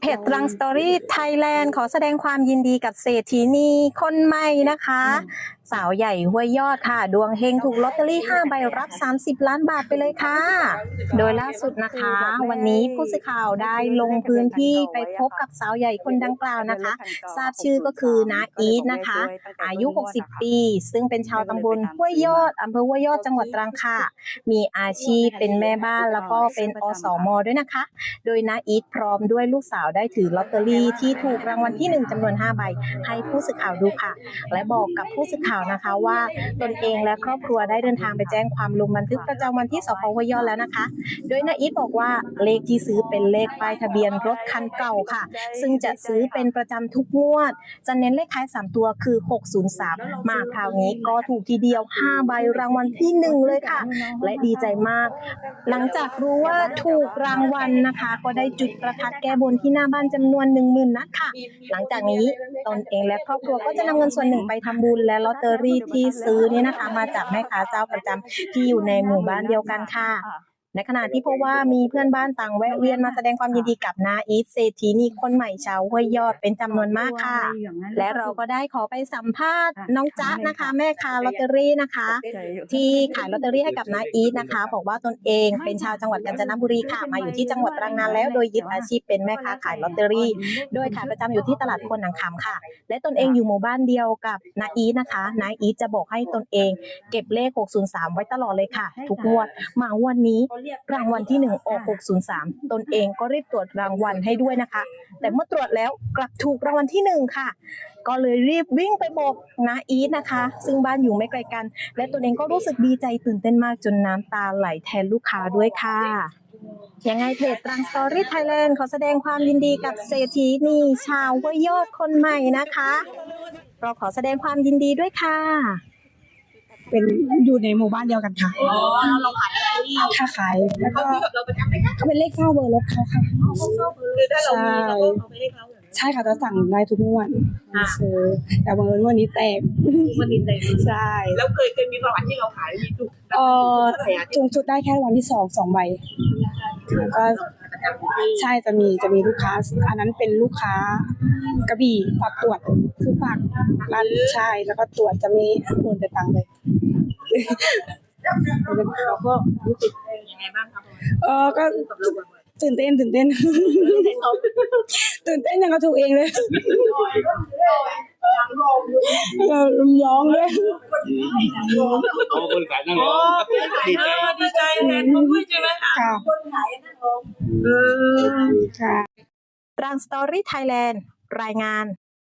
เพจตรังสตอรี่ไทยแลนด์ขอแสดงความยินดีกับเศรษฐีนีคนใหม่นะคะ สาวใหญ่ห้วยยอดค่ะ ดวงเฮงถูกลอตเตอรี่5ใบรับ 30 ล้านบาทไปเลยค่ะ โดยล่าสุดนะคะ วันนี้ผู้สื่อข่าวได้ลงพื้นที่ไปพบกับสาวใหญ่คนดังกล่าวนะคะ ทราบชื่อก็คือนาอีทนะคะ อายุ 60 ปี ซึ่งเป็นชาวตำบลห้วยยอดอำเภอห้วยยอดจังหวัดตรังค่ะ มีอาชีพเป็นแม่บ้านแล้วก็เป็นอสมด้วยนะคะ โดยนาอีทพร้อมด้วยลูกสาวได้ถือลอตเตอรี่ที่ถูกรางวัลที่ 1จำนวน 5 ใบ ให้ผู้สื่อข่าวดูค่ะ และบอกกับผู้สื่อข่าวนะคะว่าตนเองและครอบครัวได้เดินทางไปแจ้งความลงบันทึกประจำวันที่สพห้วยยอดแล้วนะคะ โดยนาอีทบอกว่าเลขที่ซื้อเป็นเลขป้ายทะเบียนรถคันเก่าค่ะ ซึ่งจะซื้อเป็นประจำทุกงวด จะเน้นเลขท้าย 3 ตัวคือ 603 มาคราวนี้ก็ถูกทีเดียว 5 ใบรางวัลที่ 1 เลยค่ะ และดีใจมาก หลังจากรู้ว่าถูกรางวัลนะคะ ก็ได้จุดประทัดแก้บนที่หน้าบ้านจำนวน1 0,000นัดค่ะ หลังจากนี้ตนเองและครอบครัวก็จะนำเงินส่วนหนึ่งไปทำบุญและลอตเตอรี่ที่ซื้อเนี่ยนะคะ มาจากแม่ค้าเจ้าประจำที่อยู่ในหมู่บ้านเดียวกันค่ะ ในขณะที่พบว่ามีเพื่อนบ้านต่างแวะเวียนมาแสดงความยินดีกับนาอีทเศรษฐีนีคนใหม่ชาวห้วยยอดเป็นจำนวนมากค่ะ และเราก็ได้ขอไปสัมภาษณ์น้องจ๊ะนะคะ แม่ค้าลอตเตอรี่นะคะ ที่ขายลอตเตอรี่ให้กับนาอีทนะคะ บอกว่าตนเองเป็นชาวจังหวัดกาญจนบุรีค่ะมาอยู่ที่จังหวัดตรังนานแล้วโดยยึดอาชีพเป็นแม่ค้าขายลอตเตอรี่ โดยขายประจำอยู่ที่ตลาดคนหนังคำค่ะ และตนเองอยู่หมู่บ้านเดียวกับนาอีทนะคะนาอีทจะบอกให้ตนเอง เก็บเลข 603 ไว้ตลอดเลยค่ะ ทุกงวดมางวดนี้รางวัลที่1ออก603 ตนเองก็รีบตรวจรางวัลให้ด้วยนะคะ แต่เมื่อตรวจแล้วกลับถูกรางวัลที่1ค่ะ ก็เลยรีบวิ่งไปบอกนาอีทนะคะ ซึ่งบ้านอยู่ไม่ไกลกัน และตนเองก็รู้สึกดีใจตื่นเต้นมากจนน้ำตาไหลแทนลูกค้าด้วยค่ะยังไงเพจตรังสตอรี่ไทยแลนด์ขอแสดงความยินดีกับเศรษฐีนีชาวห้วยยอดคนใหม่นะคะ เราขอแสดงความยินดีด้วยค่ะ เป็นอยู่ในหมู่บ้านเดียวกันค่ะอ๋อเราขายลอตเตอรี่ค่าขายแล้วเขาก็ซื้อกับเราประจำไหมคะเขาเป็นเลขเฝ้าเบอร์รถเขาค่ะคือถ้าเรามีเราก็เอาไปให้เขาเหรอ ใช่ค่ะจะสั่งได้ทุกงวดอ่าซื้อแต่บังเอิญงวันนี้แตกมันมีแต่ใช่แล้วเคยเคยมีประวัติที่เราขายมีถูกเออแผลที่จุงจุดได้แค่วันที่สองสองใบแล้วก็ประจำที่ใช่จะมีจะมีลูกค้า อันนั้นเป็นลูกค้ากระบี่ฝากตรวจคือฝากร้านใช่แล้วก็ตรวจจะไม่โอนแต่ตังค์เลย เราก็รู้สึกยังไงบ้างครับเออก็กับเราบ่อยตื่นเต้นตื่นเต้นๆให้เขาตื่นเต้นยังก็ถูกเองเลยเออร้องเลยโอ้คนขายนั่งร้องดีใจดีใจแทนเขาด้วยใช่ไหมคะค่ะเออค่ะตรังสตอรี่ไทยแลนด์รายงาน